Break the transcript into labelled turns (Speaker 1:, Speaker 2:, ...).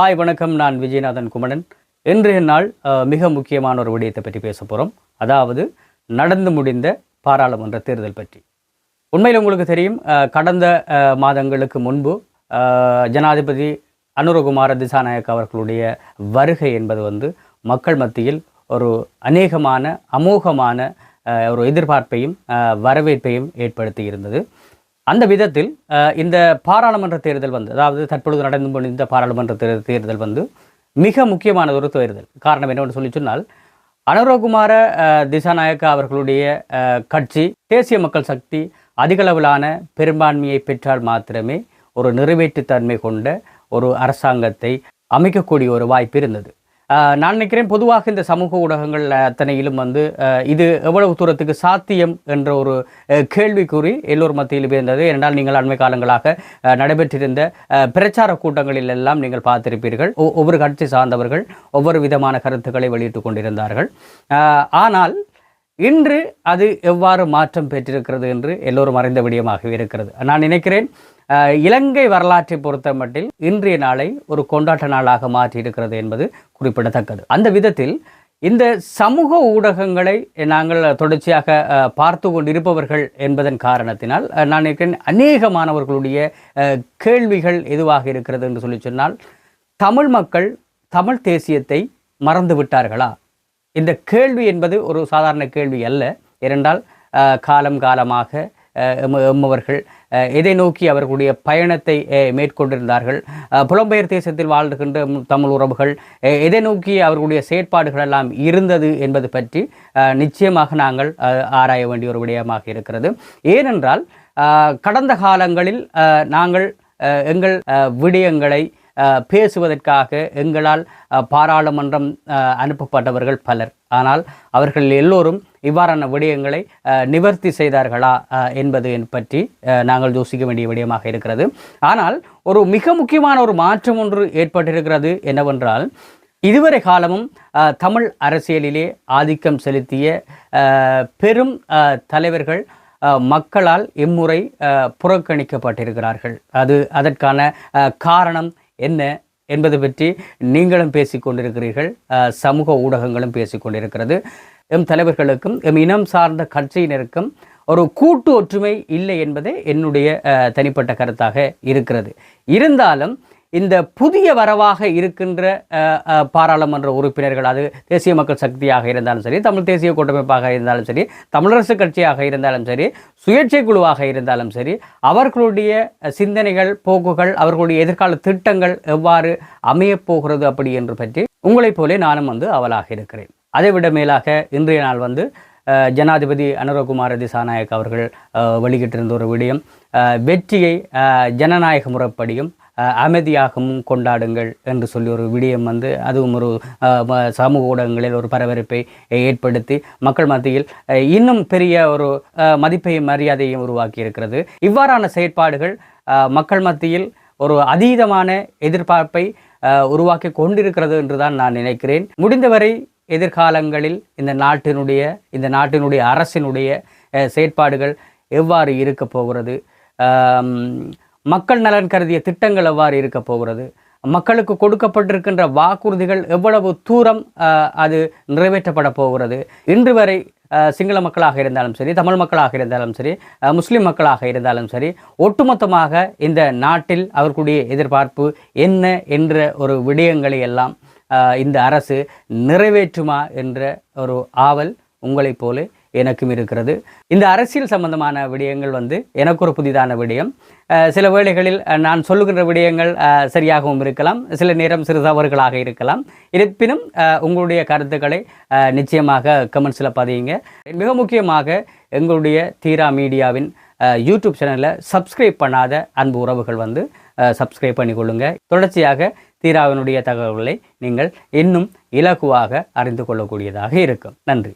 Speaker 1: Hi வணக்கம். நான் விஜயநாதன் குமணன். இன்றைய நாள் மிக முக்கியமான ஒரு விடயத்தை பற்றி பேச போகிறோம் அதாவது நடந்து முடிந்த பாராளுமன்ற தேர்தல் பற்றி. உண்மையில் உங்களுக்கு தெரியும் கடந்த மாதங்களுக்கு முன்பு ஜனாதிபதி அனுரகுமார திசாநாயக் அவர்களுடைய வருகை என்பது வந்து மக்கள் மத்தியில் ஒரு அநேகமான அமோகமான ஒரு எதிர்பார்ப்பையும் வரவேற்பையும் ஏற்படுத்தி இருந்தது. அந்த விதத்தில் இந்த பாராளுமன்ற தேர்தல் வந்து அதாவது தற்பொழுது நடந்து முடிந்த பாராளுமன்ற தேர் தேர்தல் வந்து மிக முக்கியமான ஒரு தேர்தல். காரணம் என்னவென்று சொல்லி சொன்னால் அனுரகுமார திசாநாயக்கா அவர்களுடைய கட்சி தேசிய மக்கள் சக்தி அதிகளவிலான பெரும்பான்மையை பெற்றால் மாத்திரமே ஒரு நிறைவேற்றுத்தன்மை கொண்ட ஒரு அரசாங்கத்தை அமைக்கக்கூடிய ஒரு வாய்ப்பு இருந்தது. நான் நினைக்கிறேன் பொதுவாக இந்த சமூக ஊடகங்கள் அத்தனையிலும் வந்து இது எவ்வளவு தூரத்துக்கு சாத்தியம் என்ற ஒரு கேள்விக்குறி எல்லோர் மத்தியிலும் இருந்தது. ஏனென்றால் நீங்கள் அண்மை காலங்களாக நடைபெற்றிருந்த பிரச்சார கூட்டங்களில் எல்லாம் நீங்கள் பார்த்திருப்பீர்கள். ஒவ்வொரு கட்சி சார்ந்தவர்கள் ஒவ்வொரு விதமான கருத்துக்களை வெளியிட்டுக் கொண்டிருந்தார்கள். ஆனால் இன்று அது எவ்வாறு மாற்றம் பெற்றிருக்கிறது என்று எல்லோரும் அறிந்த விடயமாகவே இருக்கிறது. நான் நினைக்கிறேன் இலங்கை வரலாற்றை பொறுத்த மட்டில் இன்றைய நாளை ஒரு கொண்டாட்ட நாளாக மாற்றி இருக்கிறது என்பது குறிப்பிடத்தக்கது. அந்த விதத்தில் இந்த சமூக ஊடகங்களை நாங்கள் தொடர்ச்சியாக பார்த்து கொண்டிருப்பவர்கள் என்பதன் காரணத்தினால் நான் இருக்கிறேன் அநேகமானவர்களுடைய கேள்விகள் எதுவாக இருக்கிறது என்று சொல்லி சொன்னால் தமிழ் மக்கள் தமிழ் தேசியத்தை மறந்து விட்டார்களா? இந்த கேள்வி என்பது ஒரு சாதாரண கேள்வி அல்ல. ஏனென்றால் காலம் காலமாக எம்ம- எம்மவர்கள் எதை நோக்கி அவர்களுடைய பயணத்தை மேற்கொண்டிருந்தார்கள். புலம்பெயர் தேசத்தில் வாழ்கின்ற தமிழ் உறவுகள் எதை நோக்கி அவர்களுடைய செயற்பாடுகள் எல்லாம் இருந்தது என்பது பற்றி நிச்சயமாக நாங்கள் ஆராய வேண்டிய ஒரு விடயமாக இருக்கிறது. ஏனென்றால் கடந்த காலங்களில் நாங்கள் எங்கள் விடயங்களை பேசுவதற்காக எங்களால் பாராளுமன்றம் அனுப்பப்பட்டவர்கள் பலர். ஆனால் அவர்கள் எல்லோரும் இவ்வாறான விடயங்களை நிவர்த்தி செய்தார்களா என்பது பற்றி நாங்கள் யோசிக்க வேண்டிய விடயமாக இருக்கிறது. ஆனால் ஒரு மிக முக்கியமான ஒரு மாற்றம் ஒன்று ஏற்பட்டிருக்கிறது என்னவென்றால் இதுவரை காலமும் தமிழ் அரசியலிலே ஆதிக்கம் செலுத்திய பெரும் தலைவர்கள் மக்களால் இம்முறை புறக்கணிக்கப்பட்டிருக்கிறார்கள். அது அதற்கான காரணம் என்ன என்பது பற்றி நீங்களும் பேசிக்கொண்டிருக்கிறீர்கள். சமூக ஊடகங்களும் பேசிக்கொண்டிருக்கிறது. எம் தலைவர்களுக்கும் எம் இனம் சார்ந்த கட்சியினருக்கும் ஒரு கூட்டு ஒற்றுமை இல்லை என்பதே என்னுடைய தனிப்பட்ட கருத்தாக இருக்கிறது. இருந்தாலும் இந்த புதிய வரவாக இருக்கின்ற பாராளுமன்ற உறுப்பினர்கள் அது தேசிய மக்கள் சக்தியாக இருந்தாலும் சரி தமிழ் தேசிய கூட்டமைப்பாக இருந்தாலும் சரி தமிழரசு கட்சியாக இருந்தாலும் சரி சுயேட்சை குழுவாக இருந்தாலும் சரி அவர்களுடைய சிந்தனைகள் போக்குகள் அவர்களுடைய எதிர்கால திட்டங்கள் எவ்வாறு அமையப் போகிறது அப்படி என்று பற்றி உங்களைப் போலே நானும் வந்து அவலாக இருக்கிறேன். அதைவிட மேலாக இன்றைய நாள் வந்து ஜனாதிபதி அனுரகுமார திசாநாயக் அவர்கள் வெளியிட்டிருந்த ஒரு விடயம் வெற்றியை ஜனநாயக முறைப்படியும் அமைதியாகவும் கொண்டாடுங்கள் என்று சொல்லி ஒரு விடயம் வந்து அதுவும் ஒரு சமூக ஊடகங்களில் ஒரு பரபரப்பை ஏற்படுத்தி மக்கள் மத்தியில் இன்னும் பெரிய ஒரு மதிப்பையும் மரியாதையும் உருவாக்கி இருக்கிறது இவ்வாறான செயற்பாடுகள் மக்கள் மத்தியில் ஒரு அதீதமான எதிர்பார்ப்பை உருவாக்கி கொண்டிருக்கிறது என்று தான் நான் நினைக்கிறேன். முடிந்தவரை எதிர்காலங்களில் இந்த நாட்டினுடைய இந்த நாட்டினுடைய அரசினுடைய செயற்பாடுகள் எவ்வாறு இருக்க போகிறது மக்கள் நலன் கருதிய திட்டங்கள் எவ்வாறு இருக்க போகிறது? மக்களுக்கு கொடுக்கப்பட்டிருக்கின்ற வாக்குறுதிகள் எவ்வளவு தூரம் அது நிறைவேற்றப்பட போகிறது? இன்று வரை சிங்கள மக்களாக இருந்தாலும் சரி தமிழ் மக்களாக இருந்தாலும் சரி முஸ்லீம் மக்களாக இருந்தாலும் சரி ஒட்டுமொத்தமாக இந்த நாட்டில் அவர்களுடைய எதிர்பார்ப்பு என்ன என்ற ஒரு விடயங்களை எல்லாம் இந்த அரசு நிறைவேற்றுமா என்ற ஒரு ஆவல் உங்களைப் போல எனக்கும் இருக்கிறது. இந்த அரசியல் சம்பந்தமான விடயங்கள் வந்து எனக்கு ஒரு புதிதான விடயம். சில வேளைகளில் நான் சொல்லுகின்ற விடயங்கள் சரியாகவும் இருக்கலாம். சில நேரம் சிறு தவறுகளாக இருக்கலாம். இருப்பினும் உங்களுடைய கருத்துக்களை நிச்சயமாக கமெண்ட்ஸில் பதியுங்க. மிக முக்கியமாக எங்களுடைய தீரா மீடியாவின் யூடியூப் சேனலை சப்ஸ்கிரைப் பண்ணாத அன்பு உறவுகள் வந்து சப்ஸ்கிரைப் பண்ணிக்கொள்ளுங்க தொடர்ச்சியாக தீராவினுடைய தகவல்களை நீங்கள் இன்னும் இலகுவாக அறிந்து கொள்ளக்கூடியதாக இருக்கும். நன்றி.